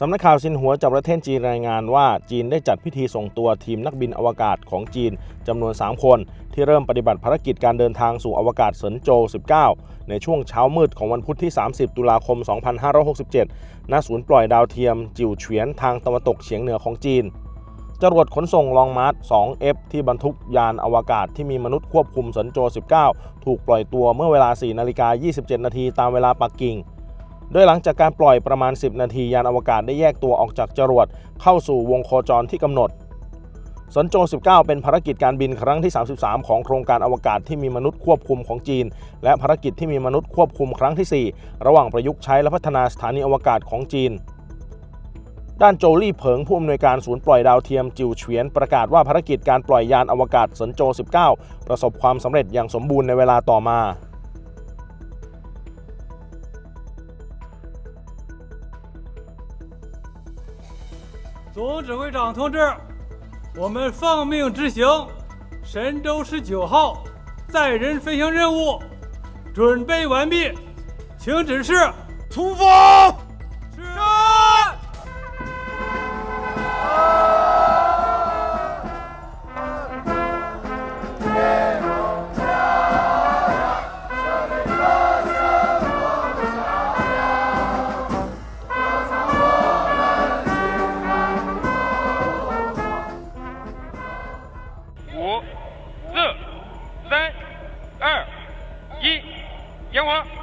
สำนักข่าวซินหัวจากประเทศจีนรายงานว่าจีนได้จัดพิธีส่งตัวทีมนักบินอวกาศของจีนจำนวน 3 คน ที่เริ่มปฏิบัติภารกิจการเดินทางสู่อวกาศเซินโจว19 ในช่วงเช้ามืดของวันพุธที่ 30 ตุลาคม 2567 ณ ศูนย์ปล่อยดาวเทียม จิวเฉียนทางตะวันตกเฉียงเหนือของจีนจรวดขนส่งลองมาร์ส 2F ที่บรรทุกยานอวกาศที่มีมนุษย์ควบคุมเซินโจ 19 ถูกปล่อยตัวเมื่อเวลา 4 นาฬิกา 27 นาทีตามเวลาปักกิ่ง โดยหลังจากการปล่อยประมาณ 10 นาทียานอวกาศได้แยกตัวออกจากจรวดเข้าสู่วงโคจรที่กำหนดสันโจ19 เป็นภารกิจการบินครั้งที่ 33 ของโครงการอวกาศที่มีมนุษย์ควบคุมของจีน และภารกิจที่มีมนุษย์ควบคุมครั้งที่ 4 ระหว่างประยุกต์ใช้และพัฒนาสถานีอวกาศของจีน ด้านโจลี่เผิงผู้อำนวยการศูนย์ปล่อยดาวเทียมจิวเฉียนประกาศว่าภารกิจการปล่อยยานอวกาศสันโจ19 ประสบความสำเร็จอย่างสมบูรณ์ในเวลาต่อมา 总指挥长同志，我们奉命执行神舟十九号载人飞行任务，准备完毕，请指示出发。是。五、四、三、二、一，点火！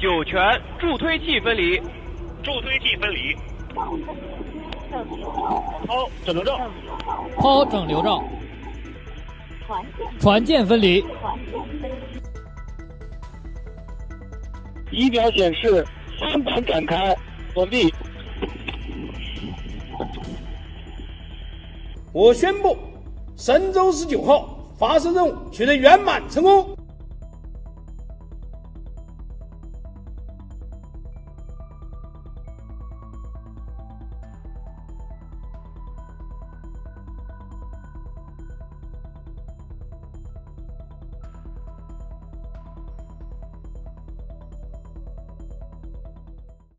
酒泉助推器分离，助推器分离。抛，整流罩。抛整流罩，船舰分离，仪表显示三板展开，完毕。我宣布，神舟十九号发射任务取得圆满成功。